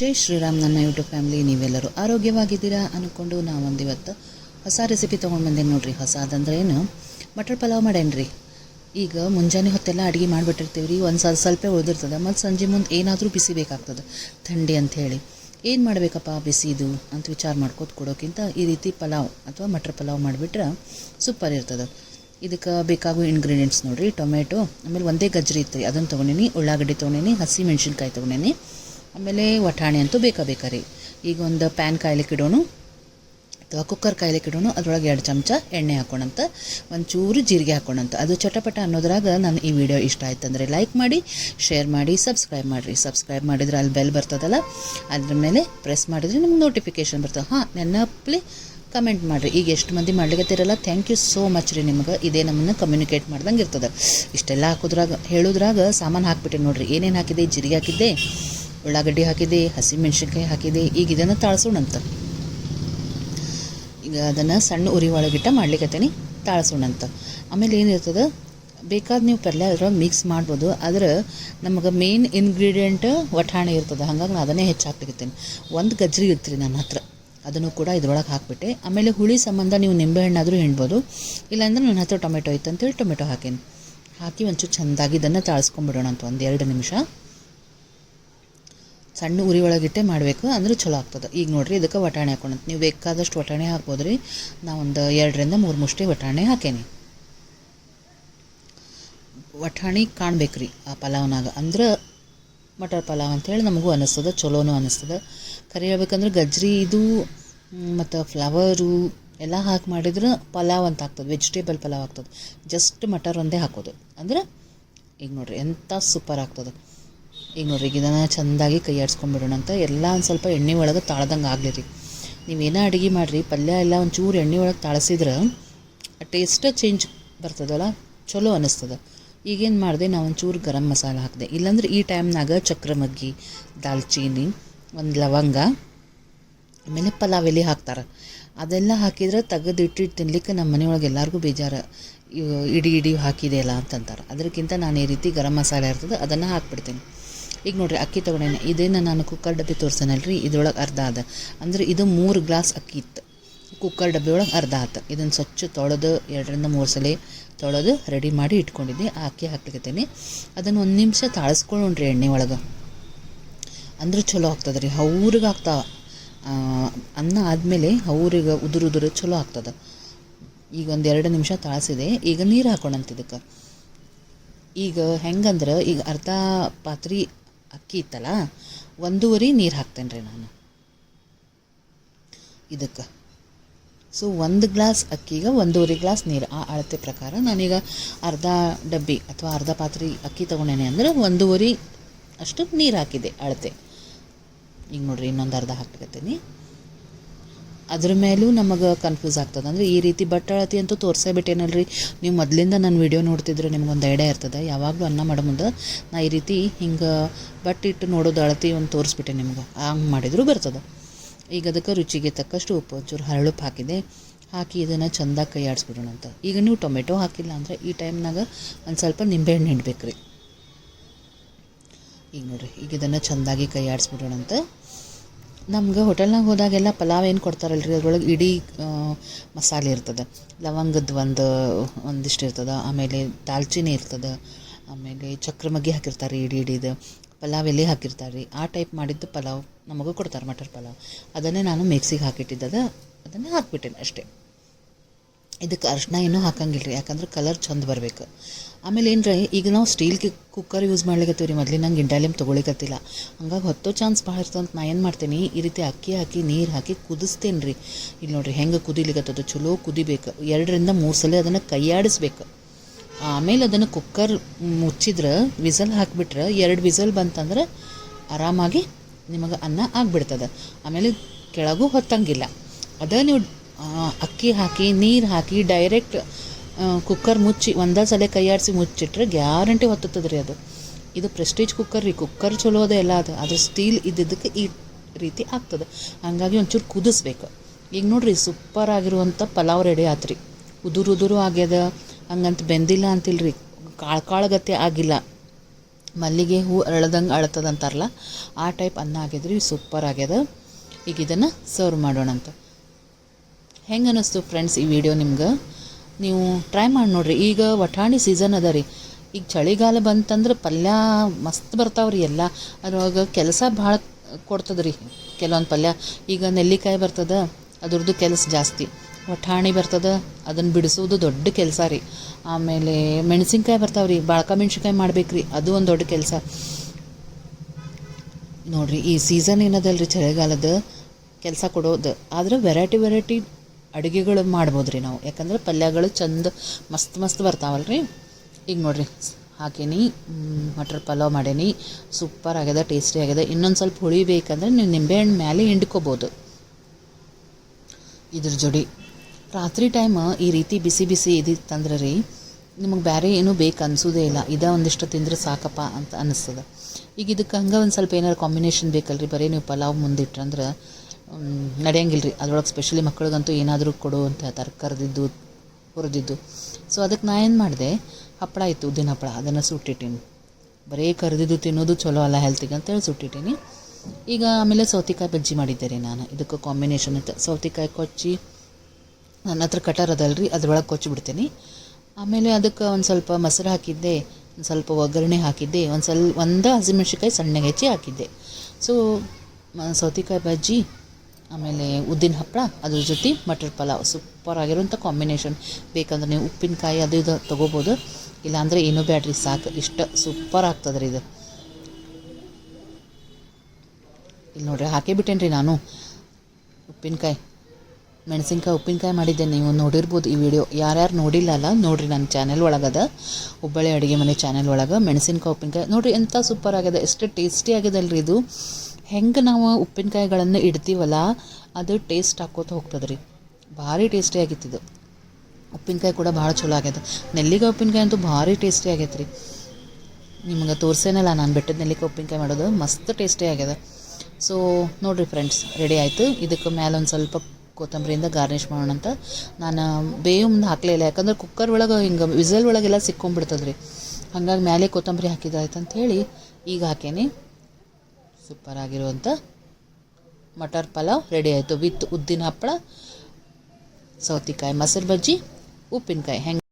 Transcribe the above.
ಜೈ ಶ್ರೀರಾಮ್ ನನ್ನ YouTube family, ನೀವೆಲ್ಲರೂ ಆರೋಗ್ಯವಾಗಿದ್ದೀರಾ ಅಂದ್ಕೊಂಡು ನಾವೊಂದು ಇವತ್ತು ಹೊಸ ರೆಸಿಪಿ ತೊಗೊಂಡು ಬಂದೇನು ನೋಡ್ರಿ. ಹೊಸದಂದ್ರೆ ಏನು ಮಟರ್ ಪಲಾವ್ ಮಾಡೇನ್ರಿ? ಈಗ ಮುಂಜಾನೆ ಹೊತ್ತೆಲ್ಲ ಅಡುಗೆ ಮಾಡಿಬಿಟ್ಟಿರ್ತೀವಿ ರೀ ಒಂದು ಸ್ವಲ್ಪ ಸ್ವಲ್ಪ ಉಳಿದಿರ್ತದೆ. ಮತ್ತು ಸಂಜೆ ಮುಂದೆ ಏನಾದರೂ ಬಿಸಿ ಬೇಕಾಗ್ತದೆ. ಥಂಡಿ ಅಂತ ಹೇಳಿ ಏನು ಮಾಡಬೇಕಪ್ಪ ಬಿಸಿದು ಅಂತ ವಿಚಾರ ಮಾಡ್ಕೋತ ಕೊಡೋಕ್ಕಿಂತ ಈ ರೀತಿ ಪಲಾವ್ ಅಥವಾ ಮಟರ್ ಪಲಾವ್ ಮಾಡಿಬಿಟ್ರೆ ಸೂಪರ್ ಇರ್ತದೆ. ಇದಕ್ಕೆ ಬೇಕಾಗೋ ಇಂಗ್ರೀಡಿಯೆಂಟ್ಸ್ ನೋಡಿರಿ. ಟೊಮೆಟೊ ಆಮೇಲೆ ಒಂದೇ ಗಜ್ರಿ ಇತ್ತು ರೀ ಅದನ್ನು ತೊಗೊಂಡೀನಿ. ಉಳ್ಳಾಗಡ್ಡಿ ತೊಗೊಂಡೀನಿ. ಹಸಿ ಮೆಣಸಿನ್ಕಾಯಿ ತೊಗೊಂಡೀನಿ. ಆಮೇಲೆ ವಟಾಣಿ ಅಂತೂ ಬೇಕಾ ಬೇಕಾ ರೀ. ಈಗ ಒಂದು ಪ್ಯಾನ್ ಕಾಯ್ಲಿಕ್ಕೆ ಇಡೋಣ, ಅಥವಾ ಕುಕ್ಕರ್ ಕಾಯ್ಲಿಕ್ಕೆ ಇಡೋಣ, ಅದರೊಳಗೆ ಎರಡು ಚಮಚ ಎಣ್ಣೆ ಹಾಕೋಣಂತ ಒಂಚೂರು ಜೀರಿಗೆ ಹಾಕೋಣಂತ. ಅದು ಚಟಪಟ ಅನ್ನೋದ್ರಾಗ ನಾನು ಈ ವಿಡಿಯೋ ಇಷ್ಟ ಆಯ್ತಂದರೆ ಲೈಕ್ ಮಾಡಿ ಶೇರ್ ಮಾಡಿ ಸಬ್ಸ್ಕ್ರೈಬ್ ಮಾಡಿರಿ. ಸಬ್ಸ್ಕ್ರೈಬ್ ಮಾಡಿದ್ರೆ ಅಲ್ಲಿ ಬೆಲ್ ಬರ್ತದಲ್ಲ, ಅದ್ರ ಮೇಲೆ ಪ್ರೆಸ್ ಮಾಡಿದ್ರೆ ನಿಮ್ಗೆ ನೋಟಿಫಿಕೇಶನ್ ಬರ್ತದೆ. ಹಾಂ, ನೆನಪಲಿ ಕಮೆಂಟ್ ಮಾಡಿರಿ. ಈಗ ಎಷ್ಟು ಮಂದಿ ಮಾಡ್ಲಿಕ್ಕತ್ತಿರಲ್ಲ ಥ್ಯಾಂಕ್ ಯು ಸೋ ಮಚ್ ರೀ ನಿಮ್ಗೆ. ಇದೇ ನಮ್ಮನ್ನು ಕಮ್ಯುನಿಕೇಟ್ ಮಾಡ್ದಂಗೆ ಇರ್ತದೆ. ಇಷ್ಟೆಲ್ಲ ಹಾಕೋದ್ರಾಗ, ಹೇಳೋದ್ರಾಗ ಸಾಮಾನು ಹಾಕ್ಬಿಟ್ಟೆ ನೋಡಿರಿ. ಏನೇನು ಹಾಕಿದೆ ಜೀರಿಗೆ ಹಾಕಿದ್ದೆ. ಉಳ್ಳಾಗಡ್ಡಿ ಹಾಕಿದೆ ಹಸಿ ಮೆಣಸಿನ್ಕಾಯಿ ಹಾಕಿದೆ, ಈಗ ಇದನ್ನು ತಾಳ್ಸೋಣಂತ. ಈಗ ಅದನ್ನು ಸಣ್ಣ ಉರಿ ಒಳಗಿಟ್ಟ ಮಾಡ್ಲಿಕ್ಕತ್ತೀನಿ ತಾಳ್ಸೋಣಂತ. ಆಮೇಲೆ ಏನಿರ್ತದೆ, ಬೇಕಾದ ನೀವು ಪಲ್ಯ ಅದ್ರೊಳಗೆ ಮಿಕ್ಸ್ ಮಾಡ್ಬೋದು, ಆದ್ರೆ ನಮಗೆ ಮೇನ್ ಇಂಗ್ರೀಡಿಯೆಂಟ್ ವಠಾಣೆ ಇರ್ತದೆ, ಹಾಗಾಗಿ ನಾನು ಅದನ್ನೇ ಹೆಚ್ಚು ಹಾಕ್ಲಿಕ್ಕತ್ತೀನಿ ಒಂದು ಗಜ್ರಿ ಇರ್ತೀರಿ ನನ್ನ ಹತ್ರ, ಅದನ್ನು ಕೂಡ ಇದ್ರೊಳಗೆ ಹಾಕಿಬಿಟ್ಟೆ. ಆಮೇಲೆ ಹುಳಿ ಸಂಬಂಧ ನೀವು ನಿಂಬೆಹಣ್ಣಾದರೂ ಹಿಂಡ್ಬೋದು ಇಲ್ಲಾಂದ್ರೆ ನನ್ನ ಹತ್ರ ಟೊಮೆಟೊ ಇತ್ತು ಅಂತೇಳಿ ಟೊಮೆಟೊ ಹಾಕೇನಿ. ಹಾಕಿ ಒಂಚೂರು ಚೆಂದಾಗಿ ಇದನ್ನು ತಾಳ್ಸ್ಕೊಂಬಿಡೋಣ ಅಂತ ಒಂದು ಎರಡು ನಿಮಿಷ. ಸಣ್ಣ ಉರಿ ಒಳಗಿಟ್ಟೆ ಮಾಡಬೇಕು, ಅಂದ್ರೆ ಚಲೋ ಆಗ್ತದೆ. ಈಗ ನೋಡಿರಿ, ಇದಕ್ಕೆ ವಟಾಣೆ ಹಾಕೊಂಡಂತ ನೀವು ಬೇಕಾದಷ್ಟು ವಟಾಣಿ ಹಾಕ್ಬೋದು ರೀ ಒಂದು ಎರಡರಿಂದ ಮೂರು ಮುಷ್ಟಿ ವಟಾಣಿ ಹಾಕೇನಿ. ವಟಾಣಿ ಕಾಣ್ಬೇಕು ರೀ ಆ ಪಲಾವ್ನಾಗ. ಅಂದ್ರೆ ಮಟರ್ ಪಲಾವ್ ಅಂಥೇಳಿ ನಮಗೂ ಅನ್ನಿಸ್ತದೆ ಚಲೋನು ಅನ್ನಿಸ್ತದೆ ಕರಿ ಹೇಳ್ಬೇಕಂದ್ರೆ ಗಜ್ರಿ ಇದು ಮತ್ತು ಫ್ಲವರು ಎಲ್ಲ ಹಾಕಿ ಮಾಡಿದ್ರೆ ಪಲಾವ್ ಅಂತ ಆಗ್ತದೆ, ವೆಜಿಟೇಬಲ್ ಪಲಾವ್ ಆಗ್ತದೆ. ಜಸ್ಟ್ ಮಟರ್ ಒಂದೇ ಹಾಕೋದು. ಅಂದ್ರೆ, ಈಗ ನೋಡ್ರಿ ಎಂಥ ಸೂಪರ್ ಆಗ್ತದೆ. ಈಗ ನೋಡ್ರಿ ಇದನ್ನು ಚೆಂದಾಗಿ ಕೈ ಆಡ್ಸ್ಕೊಂಡ್ಬಿಡೋಣ ಅಂತ ಎಲ್ಲ ಒಂದು ಸ್ವಲ್ಪ ಎಣ್ಣೆ ಒಳಗೆ ತಾಳ್ದಂಗೆ ಆಗಲಿ ರೀ. ನೀವೇನೇ ಅಡುಗೆ ಮಾಡಿರಿ, ಪಲ್ಯ ಎಲ್ಲ ಒಂಚೂರು ಎಣ್ಣೆ ಒಳಗೆ ತಾಳಿಸಿದ್ರೆ ಟೇಸ್ಟ್ ಚೇಂಜ್ ಬರ್ತದಲ್ಲ, ಚಲೋ ಅನ್ನಿಸ್ತದೆ ಈಗೇನು ಮಾಡಿದೆ, ನಾವು ಒಂಚೂರು ಗರಂ ಮಸಾಲೆ ಹಾಕಿದೆ. ಇಲ್ಲಾಂದ್ರೆ ಈ ಟೈಮ್ನಾಗ ಚಕ್ರ ಮಗ್ಗಿ ದಾಲ್ಚೀನಿ, ಒಂದು ಲವಂಗ, ಆಮೇಲೆ ಪಲಾವ್ ಎಲೆ ಹಾಕ್ತಾರೆ. ಅದೆಲ್ಲ ಹಾಕಿದ್ರೆ ತೆಗೆದು ಇಟ್ಟಿಟ್ಟು ತಿನ್ಲಿಕ್ಕೆ ನಮ್ಮ ಮನೆಯೊಳಗೆ ಎಲ್ಲರಿಗೂ ಬೇಜಾರು. ಇಡಿ ಇಡಿ ಹಾಕಿದೆಯಲ್ಲ ಅಂತಂತಾರೆ. ಅದಕ್ಕಿಂತ ನಾನು ಈ ರೀತಿ ಗರಂ ಮಸಾಲೆ ಇರ್ತದೆ, ಅದನ್ನು ಹಾಕ್ಬಿಡ್ತೀನಿ. ಈಗ ನೋಡ್ರಿ, ಅಕ್ಕಿ ತೊಗೊಂಡೇನೆ. ಇದೇನು ನಾನು ಕುಕ್ಕರ್ ಡಬ್ಬಿ ತೋರಿಸೇನಲ್ರಿ? ಇದ್ರೊಳಗೆ ಅರ್ಧ ಅದ ಅಂದ್ರೆ ಇದು ಮೂರು ಗ್ಲಾಸ್ ಅಕ್ಕಿ ಇತ್ತು. ಕುಕ್ಕರ್ ಡಬ್ಬಿ ಒಳಗೆ ಅರ್ಧ ಆತು. ಇದನ್ನು ಸ್ವಚ್ಛ ತೊಳೆದು ಎರಡರಿಂದ ಮೂರು ಸಲ ತೊಳೆದು ರೆಡಿ ಮಾಡಿ ಇಟ್ಕೊಂಡಿದ್ದೆ. ಆ ಅಕ್ಕಿ ಹಾಕ್ಲಿಕ್ಕೇನೆ ಅದನ್ನು ಒಂದು ನಿಮಿಷ ತಾಳಿಸ್ಕೊಳ್ಳೋಣ್ರಿ ಎಣ್ಣೆ ಒಳಗೆ. ಅಂದ್ರೆ ಚಲೋ ಆಗ್ತದೆ ರೀ. ಹೌರಿಗೆ ಆಗ್ತಾವ. ಅನ್ನ ಆದಮೇಲೆ ಅವ್ರಿಗೆ ಉದುರು ಉದುರು ಚಲೋ ಆಗ್ತದೆ. ಈಗ ಒಂದು ಎರಡು ನಿಮಿಷ ತಾಳಿಸಿದೆ. ಈಗ ನೀರು ಹಾಕೋಣಂತ ಇದಕ್ಕೆ. ಈಗ ಹೆಂಗಂದ್ರೆ ಈಗ ಅರ್ಧ ಪಾತ್ರೆ ಅಕ್ಕಿ ಇತ್ತಲ್ಲ, ಒಂದೂವರೆ ನೀರು ಹಾಕ್ತೇನೆ ರೀ ನಾನು. ಇದಕ್ಕೆ. ಸೊ ಒಂದು ಗ್ಲಾಸ್ ಅಕ್ಕಿಗೆ ಒಂದೂವರೆ ಗ್ಲಾಸ್ ನೀರು. ಆ ಅಳತೆ ಪ್ರಕಾರ ನಾನೀಗ ಅರ್ಧ ಡಬ್ಬಿ ಅಥವಾ ಅರ್ಧ ಪಾತ್ರೆ ಅಕ್ಕಿ ತೊಗೊಂಡೇನೆ ಅಂದ್ರೆ ಒಂದೂವರೆ ಅಷ್ಟು ನೀರು ಹಾಕಿದೆ ಅಳತೆ. ಈಗ ನೋಡಿರಿ ಇನ್ನೊಂದು ಅರ್ಧ ಹಾಕ್ಲಿಕತ್ತೀನಿ ಅದ್ರ ಮೇಲೂ ನಮಗೆ ಕನ್ಫ್ಯೂಸ್ ಆಗ್ತದೆ. ಅಂದರೆ ಈ ರೀತಿ ಬಟ್ಟೆ ಅಳತಿ ಅಂತೂ ತೋರಿಸೇ ಬಿಟ್ಟೇನಲ್ರಿ ನೀವು ಮೊದಲಿಂದ ನನ್ನ ವಿಡಿಯೋ ನೋಡ್ತಿದ್ರೆ ನಿಮ್ಗೊಂದು ಐಡಿಯಾ ಇರ್ತದೆ. ಯಾವಾಗಲೂ ಅನ್ನ ಮಾಡೋ ಮುಂದೆ. ನಾ ಈ ರೀತಿ ಹಿಂಗೆ ಬಟ್ಟೆ ಇಟ್ಟು ನೋಡೋದು ಅಳತಿ ಒಂದು ತೋರಿಸ್ಬಿಟ್ಟೆ ನಿಮ್ಗೆ. ಹಂಗೆ ಮಾಡಿದರೂ ಬರ್ತದೆ. ಈಗ ಅದಕ್ಕೆ ರುಚಿಗೆ ತಕ್ಕಷ್ಟು ಉಪ್ಪು, ಒಂಚೂರು ಹರಳುಪ್ಪು ಹಾಕಿದೆ. ಹಾಕಿ ಇದನ್ನು ಚಂದ ಕೈ ಆಡಿಸ್ಬಿಡೋಣ ಅಂತ. ಈಗ ನೀವು ಟೊಮೆಟೊ ಹಾಕಿಲ್ಲ ಅಂದರೆ ಈ ಟೈಮ್ನಾಗ ಒಂದು ಸ್ವಲ್ಪ ನಿಂಬೆಹಣ್ಣು ಹಿಂಡ್ಬೇಕು ರೀ ಈಗ ನೋಡಿರಿ, ಈಗ ಇದನ್ನು ಚೆಂದಾಗಿ ಕೈ ಆಡಿಸ್ಬಿಡೋಣ ಅಂತ. ನಮ್ಗೆ ಹೋಟೆಲ್ನಾಗ ಹೋದಾಗೆಲ್ಲ ಪಲಾವ್ ಏನು ಕೊಡ್ತಾರಲ್ರಿ? ಅದ್ರೊಳಗೆ ಇಡೀ ಮಸಾಲೆ ಇರ್ತದೆ. ಲವಂಗದ ಒಂದು, ಒಂದಿಷ್ಟು ಇರ್ತದೆ. ಆಮೇಲೆ ದಾಲ್ಚಿನ್ನಿ ಇರ್ತದೆ. ಆಮೇಲೆ ಚಕ್ರಮಗ್ಗಿ ಹಾಕಿರ್ತಾರೆ ಇಡೀ ಇಡೀದು. ಪಲಾವ್ ಎಲೆ ಹಾಕಿರ್ತಾರೆ ರೀ ಆ ಟೈಪ್ ಮಾಡಿದ್ದು ಪಲಾವ್ ನಮಗೂ ಕೊಡ್ತಾರೆ ಮಟರ್ ಪಲಾವ್. ಅದನ್ನೇ ನಾನು ಮಿಕ್ಸಿಗೆ ಹಾಕಿಟ್ಟಿದ್ದದ, ಅದನ್ನು ಹಾಕ್ಬಿಟ್ಟೇನೆ ಅಷ್ಟೇ. ಇದಕ್ಕೆ ಅರ್ಶಿನ ಏನೂ ಹಾಕಂಗಿಲ್ಲ ರೀ ಯಾಕಂದ್ರೆ ಕಲರ್ ಚಂದ ಬರಬೇಕು. ಆಮೇಲೆ ಏನು ರೀ ಈಗ ನಾವು ಸ್ಟೀಲ್ ಕುಕ್ಕರ್ ಯೂಸ್ ಮಾಡ್ಲಿಕತ್ತೀವಿ ರೀ ಮೊದಲು ನಂಗೆ ಇಂಡಾಲಿಯಮ್ ತೊಗೊಳಿಕತ್ತಿಲ್ಲ. ಹಂಗಾಗಿ ಹೊತ್ತೋ ಚಾನ್ಸ್ ಭಾಳ ಇರ್ತದೆ ಅಂತ ನಾ ಏನು ಮಾಡ್ತೀನಿ, ಈ ರೀತಿ ಅಕ್ಕಿ ಹಾಕಿ, ನೀರು ಹಾಕಿ ಕುದಿಸ್ತೇನೆ ರೀ ಇಲ್ಲಿ ನೋಡಿರಿ ಹೆಂಗೆ ಕುದಿಲಿಕತ್ತದ, ಚಲೋ ಕುದಿಬೇಕು. ಎರಡರಿಂದ ಮೂರು ಸಲ ಅದನ್ನು ಕೈಯಾಡಿಸ್ಬೇಕು. ಆಮೇಲೆ ಅದನ್ನು ಕುಕ್ಕರ್ ಮುಚ್ಚಿದ್ರೆ, ವಿಸಲ್ ಹಾಕಿಬಿಟ್ರೆ, ಎರಡು ವಿಸಲ್ ಬಂತಂದ್ರೆ ಆರಾಮಾಗಿ ನಿಮಗೆ ಅನ್ನ ಆಗಿಬಿಡ್ತದೆ. ಆಮೇಲೆ ಕೆಳಗೂ ಹೊತ್ತಂಗಿಲ್ಲ. ಅದೇ ನೀವು ಅಕ್ಕಿ ಹಾಕಿ, ನೀರು ಹಾಕಿ ಡೈರೆಕ್ಟ್ ಕುಕ್ಕರ್ ಮುಚ್ಚಿ ಒಂದೇ ಸಲ ಕೈಯಾಡಿಸಿ ಮುಚ್ಚಿಟ್ರೆ ಗ್ಯಾರಂಟಿ ಹೊತ್ತುತ್ತದೆ ರೀ ಅದು. ಇದು ಪ್ರೆಸ್ಟೀಜ್ ಕುಕ್ಕರ್ ರೀ ಕುಕ್ಕರ್ ಚಲೋ ಅದ ಎಲ್ಲ ಅದು. ಅದು ಸ್ಟೀಲ್ ಇದ್ದಿದ್ದಕ್ಕೆ ಈ ರೀತಿ ಆಗ್ತದೆ. ಹಾಗಾಗಿ ಒಂಚೂರು ಕುದಿಸ್ಬೇಕು. ಈಗ ನೋಡ್ರಿ ಸೂಪರ್ ಆಗಿರುವಂಥ ಪಲಾವ್ ರೆಡಿ ಆತ್ರಿ. ಉದುರು ಉದುರು ಆಗ್ಯದ, ಹಂಗಂತ ಬೆಂದಿಲ್ಲ ಅಂತಿಲ್ರಿ. ಕಾಳು ಗತೆ ಆಗಿಲ್ಲ. ಮಲ್ಲಿಗೆ ಹೂ ಅರಳ್ದಂಗೆ ಅಳತದಂತಾರಲ್ಲ, ಆ ಟೈಪ್ ಅನ್ನ ಆಗಿದ್ರಿ ಸೂಪರ್ ಆಗ್ಯದ. ಈಗ ಇದನ್ನು ಸರ್ವ್ ಮಾಡೋಣ ಅಂತ ಹೆಂಗೆ ಅನ್ನಿಸ್ತು ಫ್ರೆಂಡ್ಸ್ ಈ ವಿಡಿಯೋ ನಿಮ್ಗೆ? ನೀವು ಟ್ರೈ ಮಾಡಿ ನೋಡ್ರಿ. ಈಗ ವಟಾಣಿ ಸೀಸನ್ ಅದ ರೀ. ಈಗ ಚಳಿಗಾಲ ಬಂತಂದ್ರೆ ಪಲ್ಯ ಮಸ್ತ್ ಬರ್ತಾವೆ ರೀ ಎಲ್ಲ. ಅದ್ರೊಳಗೆ ಕೆಲಸ ಭಾಳ ಕೊಡ್ತದೆ ರೀ ಕೆಲವೊಂದು ಪಲ್ಯ. ಈಗ ನೆಲ್ಲಿಕಾಯಿ ಬರ್ತದ, ಅದ್ರದ್ದು ಕೆಲಸ ಜಾಸ್ತಿ. ವಟಾಣಿ ಬರ್ತದ, ಅದನ್ನು ಬಿಡಿಸೋದು ದೊಡ್ಡ ಕೆಲಸ ರೀ. ಆಮೇಲೆ ಮೆಣಸಿನ್ಕಾಯಿ ಬರ್ತಾವೆ ರೀ, ಬಾಳ್ಕ ಮೆಣಸಿನ್ಕಾಯಿ ಮಾಡ್ಬೇಕು ರೀ, ಅದು ಒಂದು ದೊಡ್ಡ ಕೆಲಸ. ನೋಡ್ರಿ, ಈ ಸೀಸನ್ ಏನದಲ್ಲ ರೀ ಚಳಿಗಾಲದ? ಕೆಲಸ ಕೊಡೋದು. ಆದ್ರೆ ವೆರೈಟಿ ವೆರೈಟಿ ಅಡುಗೆಗಳು ಮಾಡ್ಬೋದು ರೀ ನಾವು. ಯಾಕಂದ್ರೆ ಪಲ್ಯಗಳು ಚಂದ ಮಸ್ತ್ ಮಸ್ತ್ ಬರ್ತಾವಲ್ಲ ರೀ ಈಗ ನೋಡ್ರಿ, ಹಾಕೀನಿ ಮಟರ್ ಪಲಾವ್ ಮಾಡೀನಿ. ಸೂಪರ್ ಆಗ್ಯದ, ಟೇಸ್ಟಿ ಆಗ್ಯದ. ಇನ್ನೊಂದು ಸ್ವಲ್ಪ ಹುಳಿ ಬೇಕಂದ್ರೆ ನೀವು ನಿಂಬೆಹಣ್ಣು ಮೇಲೆ ಹಿಂಡ್ಕೋಬೋದು. ಇದ್ರ ಜೋಡಿ. ರಾತ್ರಿ ಟೈಮ್ ಈ ರೀತಿ ಬಿಸಿ ಬಿಸಿ ಇದಿತ್ತಂದ್ರೆ ರೀ, ನಿಮಗೆ ಬೇರೆ ಏನೂ ಬೇಕು ಅನಿಸೋದೇ ಇಲ್ಲ. ಇದೇ ಒಂದಿಷ್ಟು ತಿಂದ್ರೆ ಸಾಕಪ್ಪ ಅಂತ ಅನ್ನಿಸ್ತದೆ ಈಗ ಇದಕ್ಕೆ ಹಂಗೆ ಒಂದು ಸ್ವಲ್ಪ ಏನಾರು ಕಾಂಬಿನೇಷನ್ ಬೇಕಲ್ರಿ? ಬರೀ ನೀವು ಪಲಾವ್ ಮುಂದಿಟ್ರಂದ್ರೆ ನಡೆಯಂಗಿಲ್ಲ ರೀ ಅದ್ರೊಳಗೆ ಸ್ಪೆಷಲಿ ಮಕ್ಳಿಗಂತೂ ಏನಾದರೂ ಕೊಡು ಅಂತ ಹೇಳ್ತಾರೆ. ಕರೆದಿದ್ದು ಹುರಿದಿದ್ದು ಸೊ ಅದಕ್ಕೆ ನಾ ಏನು ಮಾಡಿದೆ? ಹಪ್ಪಳ ಇತ್ತು, ಉದ್ದಿನ ಹಪ್ಪಳ. ಅದನ್ನು ಸುಟ್ಟಿಟ್ಟೀನಿ. ಬರೀ ಕರೆದಿದ್ದು ತಿನ್ನೋದು ಚಲೋ ಅಲ್ಲ ಹೆಲ್ತಿಗೆ ಅಂತೇಳಿ ಸುಟ್ಟಿಟ್ಟೀನಿ. ಈಗ ಆಮೇಲೆ ಸೌತೆಕಾಯಿ ಬಜ್ಜಿ ಮಾಡಿದ್ದೆ ರೀ ನಾನು. ಇದಕ್ಕೆ ಕಾಂಬಿನೇಷನ್ ಅಂತ. ಸೌತೆಕಾಯಿ ಕೊಚ್ಚಿ, ನನ್ನ ಹತ್ರ ಕಟರ್ ಅದಲ್ರಿ, ಅದ್ರೊಳಗೆ ಕೊಚ್ಚಿಬಿಡ್ತೀನಿ. ಆಮೇಲೆ ಅದಕ್ಕೆ ಒಂದು ಸ್ವಲ್ಪ ಮೊಸರು ಹಾಕಿದ್ದೆ, ಒಂದು ಸ್ವಲ್ಪ ಒಗ್ಗರಣೆ ಹಾಕಿದ್ದೆ, ಒಂದು ಸ್ವಲ್ಪ ಒಂದು ಹಸಿಮೆಣ್ಸಿಕಾಯಿ ಸಣ್ಣಗೆ ಹೆಚ್ಚಿ ಹಾಕಿದ್ದೆ. ಸೊ ಸೌತೆಕಾಯಿ ಬಜ್ಜಿ ಆಮೇಲೆ ಉದ್ದಿನ ಹಪ್ಪಳ, ಅದ್ರ ಜೊತೆ ಮಟರ್ ಪಲಾವ್. ಸೂಪರ್ ಆಗಿರುವಂಥ ಕಾಂಬಿನೇಷನ್ ಬೇಕಂದ್ರೆ ನೀವು ಉಪ್ಪಿನಕಾಯಿ ಅದು ಇದು ತೊಗೋಬೋದು. ಇಲ್ಲಾಂದರೆ ಏನೂ ಬ್ಯಾಡ್ರಿ, ಸಾಕು. ಇಷ್ಟ ಸೂಪರ್ ಆಗ್ತದೆ ರೀ ಇದು. ಇಲ್ಲಿ ನೋಡಿರಿ, ಹಾಕೇ ಬಿಟ್ಟೇನ್ರಿ ನಾನು. ಉಪ್ಪಿನಕಾಯಿ, ಮೆಣಸಿನ್ಕಾಯಿ, ಉಪ್ಪಿನಕಾಯಿ ಮಾಡಿದ್ದೆ ನೀವು ನೋಡಿರ್ಬೋದು ಈ ವಿಡಿಯೋ ಯಾರ್ಯಾರು ನೋಡಿಲ್ಲ ಅಲ್ಲ, ನೋಡಿರಿ ನನ್ನ ಚಾನೆಲ್ ಒಳಗದ. ಹುಬ್ಬಳ್ಳಿ ಅಡುಗೆ ಮನೆ ಚಾನೆಲ್ ಒಳಗೆ ಮೆಣಸಿನ್ಕಾಯಿ, ಉಪ್ಪಿನಕಾಯಿ. ನೋಡಿರಿ ಎಂಥ ಸೂಪರ್ ಆಗಿದೆ. ಎಷ್ಟು ಟೇಸ್ಟಿ ಆಗ್ಯದಲ್ರಿ ಇದು. ಹೆಂಗೆ ನಾವು ಉಪ್ಪಿನಕಾಯಿಗಳನ್ನು ಇಡ್ತೀವಲ್ಲ, ಅದು ಟೇಸ್ಟ್ ಹಾಕೋತ ಹೋಗ್ತದೆ ರೀ ಭಾರಿ ಟೇಸ್ಟಿ ಆಗಿತ್ತಿದು. ಉಪ್ಪಿನಕಾಯಿ ಕೂಡ ಭಾಳ ಚಲೋ ಆಗ್ಯದ. ನೆಲ್ಲಿಕಾಯಿ ಉಪ್ಪಿನಕಾಯಿ ಅಂತೂ ಭಾರಿ ಟೇಸ್ಟಿ ಆಗೈತೆ ರೀ ನಿಮ್ಗೆ ತೋರಿಸೇನಲ್ಲ, ನಾನು ಬೆಟ್ಟದ ನೆಲ್ಲಿಕಾಯಿ ಉಪ್ಪಿನಕಾಯಿ ಮಾಡೋದು, ಮಸ್ತ್ ಟೇಸ್ಟಿ ಆಗ್ಯದ. ಸೊ ನೋಡಿರಿ ಫ್ರೆಂಡ್ಸ್ ರೆಡಿ ಆಯಿತು? ಇದಕ್ಕೆ ಮೇಲೆ ಒಂದು ಸ್ವಲ್ಪ ಕೊತ್ತಂಬರಿಯಿಂದ ಗಾರ್ನಿಷ್ ಮಾಡೋಣ ಅಂತ. ನಾನು ಹಾಕಲೇ ಇಲ್ಲ, ಯಾಕಂದ್ರೆ ಕುಕ್ಕರ್ ಒಳಗೆ ಹಿಂಗೆ ವಿಸಲ್ ಒಳಗೆಲ್ಲ ಸಿಕ್ಕೊಂಬಿಡ್ತದೆ ರೀ ಹಾಗಾಗಿ ಮೇಲೆ ಕೊತ್ತಂಬರಿ ಹಾಕಿದಾಯ್ತು ಅಂತ ಹೇಳಿ ಈಗ ಹಾಕೇನಿ. ಸೂಪರ್ ಆಗಿರುವಂಥ ಮಟರ್ ಪಲಾವ್ ರೆಡಿ ಆಯಿತು. ವಿತ್ ಉದ್ದಿನ ಹಪ್ಪಳ ಸೌತೆಕಾಯಿ ಮೊಸರು ಬಜ್ಜಿ ಉಪ್ಪಿನಕಾಯಿ. ಹೆಂಗೆ